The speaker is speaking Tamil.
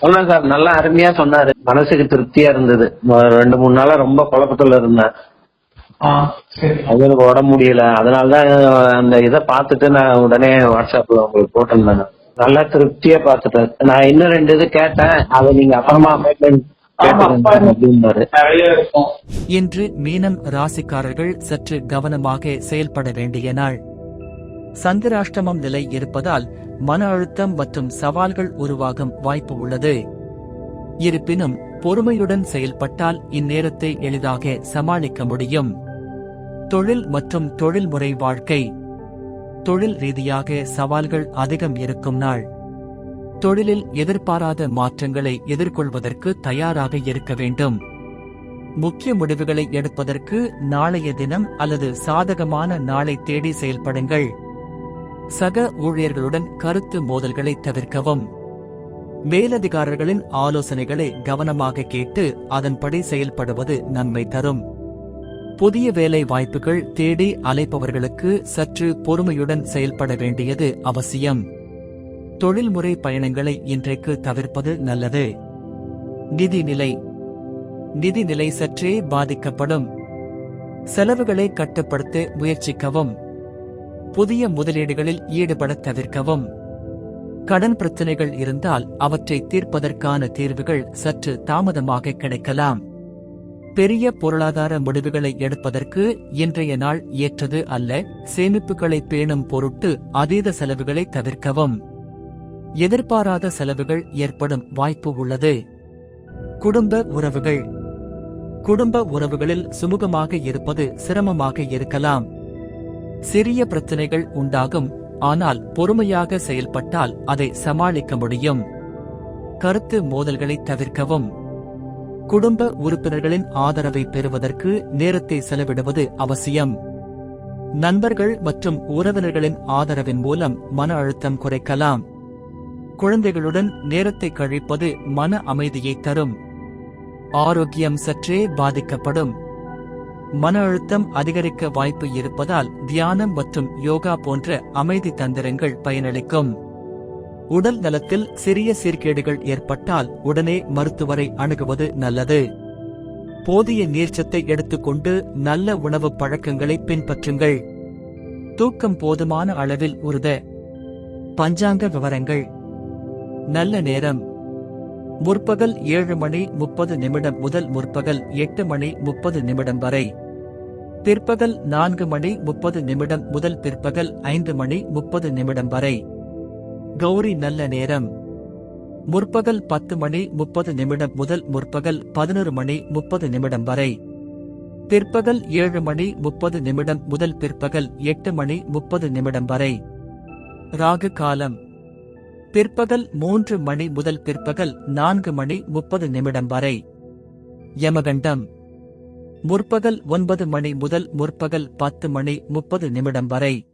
சொன்னேன் சார். நல்லா அருமையா சொன்னாரு. மனசுக்கு திருப்தியா இருந்தது. ரெண்டு மூணு நாளா ரொம்ப குழப்பத்துல இருந்தேன். அவங்களுக்கு உடம்பு முடியல. அதனாலதான் அந்த இதை பார்த்துட்டு நான் உடனே வாட்ஸ்அப்ல உங்களுக்கு போட்டிருந்தேன் நல்லா திருப்தியா பார்த்துட்டேன். நான் இன்னும் ரெண்டு இது கேட்டேன். அதை நீங்க அப்புறமா அப்பாயின்மெண்ட் ஆமா, இன்று மீனம் ராசிக்காரர்கள் சற்று கவனமாக செயல்பட வேண்டிய நாள். சந்திராஷ்டமம் நிலை இருப்பதால் மன அழுத்தம் மற்றும் சவால்கள் உருவாகும் வாய்ப்பு உள்ளது. இருப்பினும் பொறுமையுடன் செயல்பட்டால் இந்நேரத்தை எளிதாக சமாளிக்க முடியும். தொழில் மற்றும் தொழில்முறை வாழ்க்கை. தொழில் ரீதியாக சவால்கள் அதிகம் இருக்கும் நாள். தொழிலில் எதிர்பாராத மாற்றங்களை எதிர்கொள்வதற்கு தயாராக இருக்க வேண்டும். முக்கிய முடிவுகளை எடுப்பதற்கு நாளைய தினம் அல்லது சாதகமான நாளை தேடி செயல்படுங்கள். சக ஊழியர்களுடன் கருத்து மோதல்களை தவிர்க்கவும். மேலதிகாரிகளின் ஆலோசனைகளை கவனமாக கேட்டு அதன்படி செயல்படுவது நன்மை தரும். புதிய வேலை வாய்ப்புகள் தேடி அலைப்பவர்களுக்கு சற்று பொறுமையுடன் செயல்பட வேண்டியது அவசியம். தொழில்முறை பயணங்களை இன்றைக்கு தவிர்ப்பது நல்லது. நிதிநிலை. நிதிநிலை சற்றே பாதிக்கப்படும். செலவுகளை கட்டுப்படுத்த முயற்சிக்கவும். புதிய முதலீடுகளில் ஈடுபட தவிர்க்கவும். கடன் பிரச்சனைகள் இருந்தால் அவற்றை தீர்ப்பதற்கான தீர்வுகள் சற்று தாமதமாக கிடைக்கலாம். பெரிய பொருளாதார முடிவுகளை எடுப்பதற்கு இன்றைய நாள் ஏற்றது அல்ல சேமிப்புகளை பேணும் பொருட்டு அதீத செலவுகளை தவிர்க்கவும். எதிர்பாராத செலவுகள் ஏற்படும் வாய்ப்பு உள்ளது. குடும்ப உறவுகள். குடும்ப உறவுகளில் சுமூகமாக இருப்பது சிரமமாக இருக்கலாம். சிறிய பிரச்சனைகள் உண்டாகும் ஆனால் பொறுமையாக செயல்பட்டால் அதை சமாளிக்க முடியும். கருத்து மோதல்களை தவிர்க்கவும். குடும்ப உறுப்பினர்களின் ஆதரவை பெறுவதற்கு நேரத்தை செலவிடுவது அவசியம். நண்பர்கள் மற்றும் உறவினர்களின் ஆதரவின் மூலம் மன அழுத்தம் குறைக்கலாம். குழந்தைகளுடன் நேரத்தை கழிப்பது மன அமைதியை தரும். ஆரோக்கியம் சற்றே பாதிக்கப்படும். மன அழுத்தம் அதிகரிக்க வாய்ப்பு இருப்பதால் தியானம் மற்றும் யோகா போன்ற அமைதி தந்திரங்கள் பயனளிக்கும். உடல் நலத்தில் சிறிய சீர்கேடுகள் ஏற்பட்டால் உடனே மருத்துவரை அணுகுவது நல்லது. போதிய நீர்ச்சத்தை எடுத்துக்கொண்டு நல்ல உணவு பழக்கங்களை பின்பற்றுங்கள். தூக்கம் போதுமான அளவில் உறுத பஞ்சாங்க விவரங்கள். நல்ல நேரம். முற்பகல் ஏழு மணி முப்பது நிமிடம் முதல் முற்பகல் எட்டு மணி முப்பது நிமிடம் வரை. பிற்பகல் நான்கு மணி முப்பது நிமிடம் முதல் பிற்பகல் ஐந்து மணி முப்பது நிமிடம் வரை. கௌரி நல்ல நேரம். முற்பகல் பத்து மணி முப்பது நிமிடம் முதல் முற்பகல் பதினொரு மணி முப்பது நிமிடம் வரை. பிற்பகல் ஏழு மணி முப்பது நிமிடம் முதல் பிற்பகல் எட்டு மணி முப்பது நிமிடம் வரை. ராகு காலம். பிற்பகல் மூன்று மணி முதல் பிற்பகல் நான்கு மணி முப்பது நிமிடம் வரை. யமகண்டம். முற்பகல் ஒன்பது மணி முதல் முற்பகல் பத்து மணி முப்பது நிமிடம் வரை.